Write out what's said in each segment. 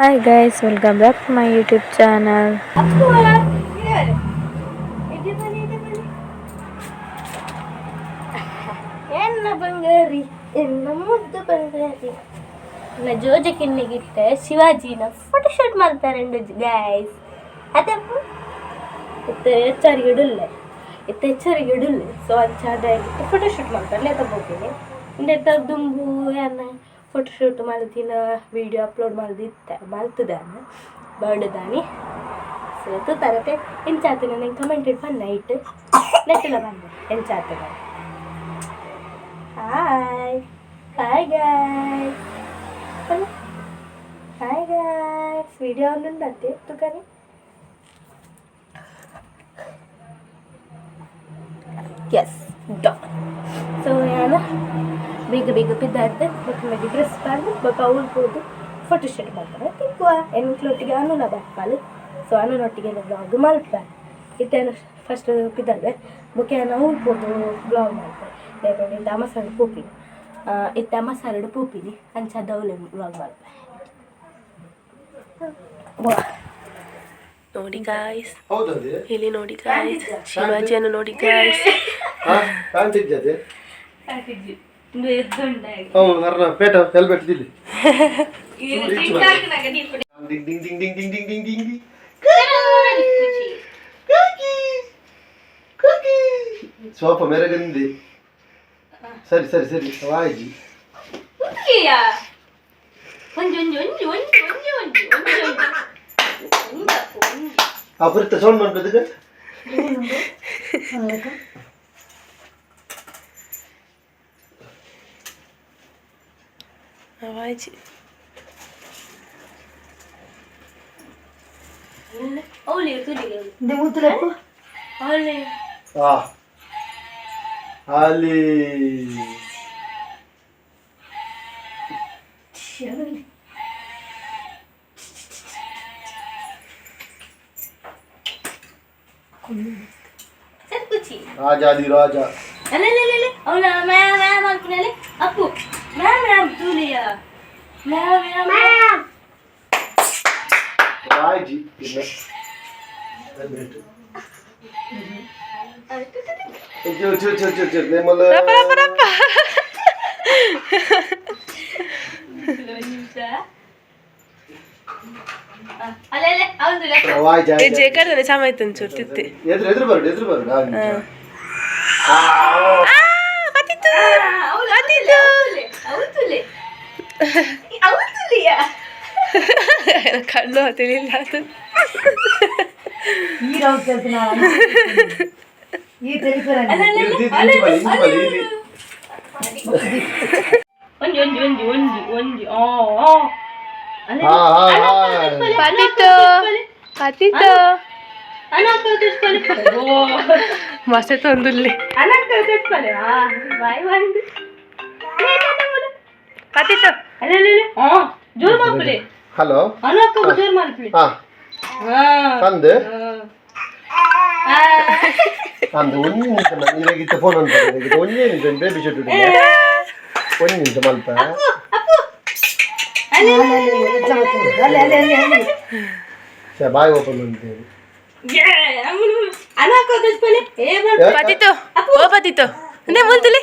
Hi guys welcome back to my YouTube channel ಜೋಜಕ್ಕಿನ್ನಿಗಿಟ್ಟೆ ಶಿವಾಜಿನ photoshoot ಮಾಡ್ತಾರಂಡು guys ಅದಪ್ಪ ಇತ್ತ ಹೆಚ್ಚರಿಗಿಡುಲ್ಲೆ ಇತ್ತ ಹೆಚ್ಚರಿಗಿಡುಲ್ಲೆ ಸೊ ಅದು ಚಾದ ಫೋಟೋಶೂಟ್ ಮಾಡ್ತಾರಲ್ಲ ಎತ್ತ ಹೋಗ್ತೀನಿ ಇಂದ ಎತ್ತ ದುಂಬು ಏನ ಫೋಟೋ ಶೂಟ್ ಮಾಡ್ತಿನ ವಿಡಿಯೋ ಅಪ್ಲೋಡ್ ಮಾಡಿದ್ದೆ ಮಾಡ್ತಿದ್ದಾನೆ ಬರ್ಡ್ದಾನಿ ಸೊ ತು ತರತೆ ಎಂಚಾತಿನ ನಂಗೆ ಕಮೆಂಟ್ ಬಂದ. ನೈಟ್ ನೆಟ್ಟಿಲ್ಲ ಬಂದೆ ಎಂಚಾತಿನ hi hi guys hi guys video ಒಂದುಂಡತ್ತೆ ತುಕಾನಿ. ಎಸ್ ಡಾ ಸೊ ನಾನು ಬೇಗ ಬೇಗ ಬಿದ್ದಾಯ್ತೆ. ಮತ್ತು ಮೇಲೆ ಡ್ರೆಸ್ ಮಾಡಿ ಬೊಕ್ಕ ಉಳ್ಬೋದು ಫೋಟೋ ಶೂಟ್ ಮಾಡ್ತಾರೆ. ತಿಕ್ಕುವ. ಹೆಣ್ಮಕ್ಳೊಟ್ಟಿಗೆ ಅನುನ ಬರ್ಪಾಲು ಸೊ ಅನುನೊಟ್ಟಿಗೆ ಬ್ಲಾಗ್ ಮಾಡ್ತಾರೆ. ಇತ್ತೇನು ಫಸ್ಟ್ ಬಿದ್ದಾದ್ರೆ ಬೊಕ್ಕೆ ನಾವು ಉಳ್ಬೋದು ಬ್ಲಾಗ್ ಮಾಡ್ತಾರೆ. ಲೇಪಂಡಿ ಇಂಥ ಮಸಾಲೆ ಪೂಪಿನಿ ಇತ್ತ ಮಸಾಲೆ ಪೂಪಿನಿ ಅಂಚ ದೌಲೆ ಬ್ಲಾಗ್ ಮಾಡ್ತಾರೆ. ನೋಡಿ ಗಾಯ್ಸ್ ಹೌದು ಇಲ್ಲಿ ನೋಡಿ ಗಾಯ್ಸ್ ಶಿವಾಜಿಯನ್ನು ನೋಡಿ ಗಾಯ್ಸ್ ಹಾ ಕಾಣ್ತಿದ್ದದೆ ಹೌದು ಅರ್ನ ಪೇಟ ಹೆಲ್ಮೆಟ್ ದಿಲ್ಲಿ ಡಿಂಗ್ ಡಿಂಗ್ ಡಿಂಗ್ ಡಿಂಗ್ ಡಿಂಗ್ ಡಿಂಗ್ ಡಿಂಗ್ ಡಿಂಗ್ ಡಿಂಗ್ ಸೋಫಾ ಮೆರಗಂದಿ ಸರಿ ಸರಿ ಸರಿ ವಾಜಿ ಒಂಜಿ ಒಂಜಿ ಒಂಜಿ ಒಂಜಿ ಒಂಜಿ ಒಂಜಿ ಒಂಜಿ ಒಂಜಿ ಒಂಜಿ ಆ ಬರುತ್ತೆ ಸೌಂಡ್ ಮಾಡ್ಬೇಕ വായിച്ച് రాజా రాజా అలా అలా అలా అవునా మ్యా మ్యా అనుకున్నా అప్పు Ma'am, ma'am, Julia. Ma'am, ma'am, ma'am. Raji, இல்லை ಜೇಕರ್ ಸಾಮಾಯ್ತು ಅನ್ಸುತ್ತೆ ಎದುರು ಎದುರು ಬರೋದು ಎದುರು ಬರೋದು అవుతులే అవుతులియా కళ్ళు తెలియదు మస్తు తొందులే అలా తెచ్చుకోలేవా Pak Tito, jangan lalui. Oh, jangan lalui. Halo, anakku, jangan lalui. Ah, tante, tante, wangi macam mana? Ini lagi teleponan, Pak. Lagi teleponan, ini jalan bebas. Jodohnya, wangi macam mana, Pak? Apa? Anakku, jangan lalui. Jangan lalui. Saya bayar, Pak Muntul. Ya, ya, ya, ya, ya, ya, ya, ya, ya. Anakku, saya sebalik. Ya, ya, ya, ya, ya, Pak Tito. Apa? Pak Tito, nih, Muntul, ya?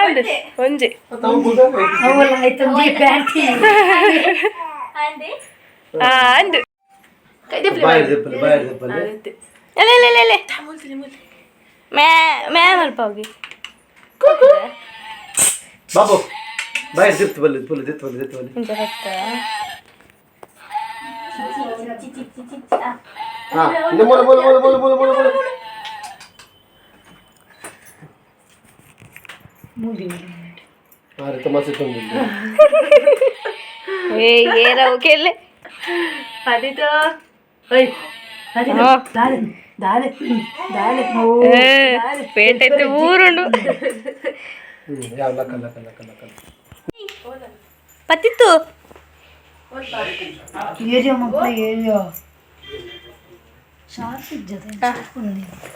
ಅಂಡ್ ಒಂಜಿ ಅಂಡ್ ಮೇ ಮೇ ಮಲ್ಪ ಹೋಗಿ ಬಾಬು ಬಾಯ್ ದಿತ್ತು ಬಲ್ಲಿ ಬಲ್ಲಿ ದಿತ್ತು ಬಲ್ಲಿ ದಿತ್ತು ಬಲ್ಲಿ ಇಂತ ಹತ್ತ ಹಾ ಬೋಲು ಬೋಲು ಬೋಲು ಬೋಲು ಬೋಲು ಬೋಲು ఏరావుకెళ్ళి ఊరుండు. పతిత్తు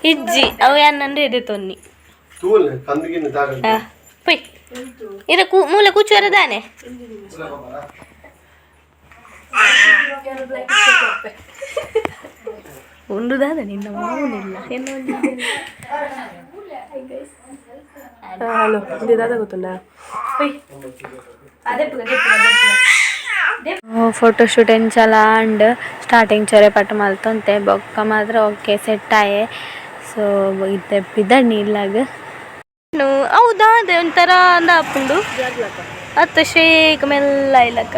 ఇజ్జి. అవి అన్నండి ఎదుతోని போய் இதை கூ ದಾನೆ. கூச்சி வர தானே ஒன்று தான் நின்ன மாவும் இல்லை ಫೋಟೋಶೂಟ್ ಎಂಚಾಲ ಆಂಡ್ ಸ್ಟಾರ್ಟಿಂಗ್ ಚೊರೆ ಪಟ್ಟು ಮಲ್ತೊಂತೆ. ಬೊಕ್ಕ ಮಾತ್ರ ಓಕೆ ಸೆಟ್ ಆಯೆ. ಸೊ ಇತ್ತೆ ಪಿದ ನೀಲಾಗ ಹೌದಾ ಅದೇ ಒಂಥರ ಅಂದ ಅಪ್ಪುಂಡು ಅತ್ತ ಶೇಕ್ ಮೆಲ್ಲ ಇಲ್ಲಕ್ಕ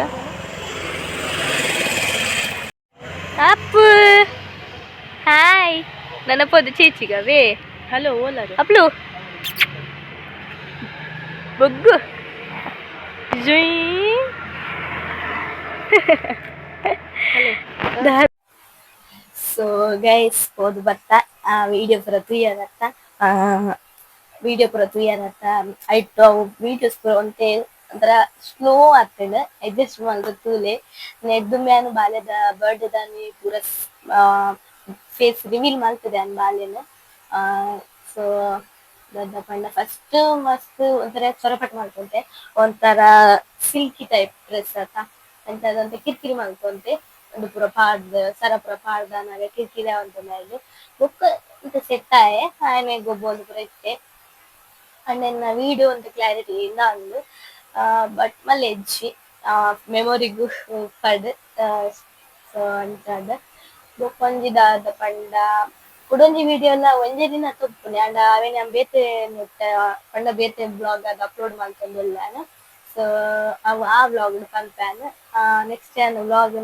ಅಪ್ಪು ಹಾಯ್ ನನ್ನ ಪೊದ್ದು ಚೀಚಿಗವೇ ಹಲೋ ಓಲರ್ ಅಪ್ಲು ಬೊಗ್ಗು ಜುಯ್ ಸೊ ಗೈಸ್ ಹೋದ್ ಬರ್ತ ಆ ವಿಡಿಯೋ ಪೂರ ತುಯ್ಯದತ್ತ ವಿಡಿಯೋ ಪೂರ ತುಯ್ಯದತ್ತ ಐಟು ವಿಡಿಯೋಸ್ ಪೂರ ಒಂತೆ ಒಂಥರ ಸ್ಲೋ ಆಗ್ತದೆ. ಅಡ್ಜಸ್ಟ್ ಮಾಡಿದ್ರೆ ತೂಲೆ ನೆಡ್ದು ಮ್ಯಾನು ಬಾಲ್ಯದ ಬರ್ಡೇ ದಾನಿ ಪೂರ ಫೇಸ್ ರಿವೀಲ್ ಮಾಡ್ತದೆ ಅನ್ ಬಾಲ್ಯನ. ಸೊ ದೊಡ್ಡ ಪಂಡ ಫಸ್ಟ್ ಮಸ್ತ್ ಒಂಥರ ಚೊರಪಟ್ ಮಾಡ್ಕೊಂತೆ ಒಂಥರ ಸಿಲ್ಕಿ ಟೈಪ್ ಡ್ರೆಸ್ ಅಂತ. ಅಂತದಂತೆ ಕಿರಿಕಿರಿ ಮಾಡ್ಕೊಂತೆ ಒಂದು ಪೂರ ಪಾಡ್ದ, ಸರ ಪೂರ ಪಾಡ್ದ ನಾಗ ಕಿರಿಕಿರಿ ಅಂತ ಮೇಲೆ. ಬುಕ್ ಇಂತ ಸೆಟ್ ಆಯೆ. ಆಯ್ನೆ ಗೊಬ್ಬ ಒಂದು ಪೂರ ಇತ್ತೆ ಅಂಡ್ ವಿಡಿಯೋ ಒಂದು ಕ್ಲಾರಿಟಿ ಇಲ್ಲ ಅಂದು ಬಟ್ ಮಲ್ಲಿ ಎಜ್ಜಿ ಮೆಮೊರಿಗೂ ಪಡ್ ಅಂತದ ಬುಕ್ ಒಂಜಿದಾದ ಪಂಡ ಕುಡೊಂಜಿ ವಿಡಿಯೋ ಎಲ್ಲ ಒಂದೇ ದಿನ ತಪ್ಪುನೆ ಅಂಡ ನಮ್ಮ ಬೇತೆ ನೆಟ್ಟ ಪಂಡ ಬೇತೆ ಬ್ಲಾಗ್ ಅದು ಅಪ್ಲೋಡ್ ಮಾಡ್ಕೊಂಡೆಲ್ಲಾನ ಸೊ ಅವು ಆ ಬ್ಲಾಗ್ ಪಂಪಾನ ನೆಕ್ಸ್ಟ್ ಏನು ಬ್ಲಾಗ್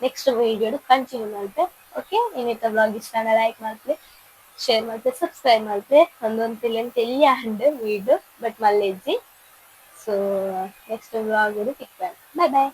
ನೆಕ್ಸ್ಟ್ ವಿಡಿಯೋ ಕಂಟಿನ್ಯೂ ಮಾಡ್ತೆ ಓಕೆ ಇನ್ನಿತ ಬ್ಲಾಗ್ ಇಷ್ಟ ಲೈಕ್ ಮಾಡ್ತೆ ಶೇರ್ ಮಾಡ್ತೆ ಸಬ್ಸ್ಕ್ರೈಬ್ ಮಾಡ್ತೆ ಒಂದೊಂದು ತಿಳಿ ಎಲ್ಲಿ ಹಂಡ್ video but ಮಲ್ಲೆಜ್ಜಿ so next blog pick bye bye